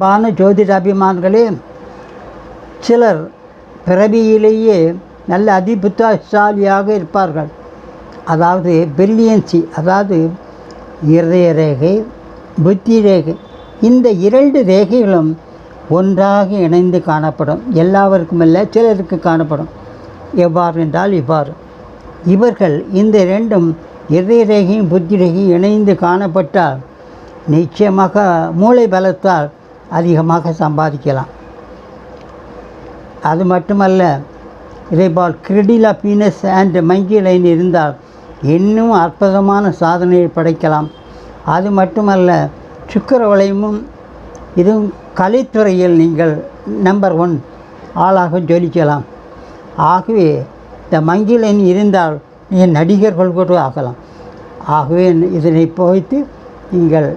பான ஜோதிட அபிமான்களே சிலர் பிறவியிலேயே நல்ல அதிபுத்தாசாலியாக இருப்பார்கள். அதாவது பிரில்லியன்சி அதாவது இருதய ரேகை புத்தி ரேகை. இந்த இரண்டு ரேகைகளும் ஒன்றாக இணைந்து காணப்படும். எல்லாருக்கும் இல்லை சிலருக்கு காணப்படும். எவ்வாறு என்றால் இவ்வாறு. இவர்கள் இந்த இரண்டும் இதய ரேகையும் புத்தி ரேகையும் இணைந்து காணப்பட்டால் நிச்சயமாக மூளை பலத்தால் அதிகமாக சம்பாதிக்கலாம். அது மட்டுமல்ல இதேபோல் கிரெடிலா பீனஸ் அண்ட் மங்கி லைன் இருந்தால் இன்னும் அற்புதமான சாதனையை படைக்கலாம். அது மட்டுமல்ல சுக்கர வளையமும் இதுவும் கலைத்துறையில் நீங்கள் நம்பர் ஒன் ஆளாக ஜொலிக்கலாம். ஆகவே இந்த மங்கி லைன் இருந்தால் நீங்கள் நடிகர்கள் கூட ஆகலாம். ஆகவே இதனை போய்த்து நீங்கள்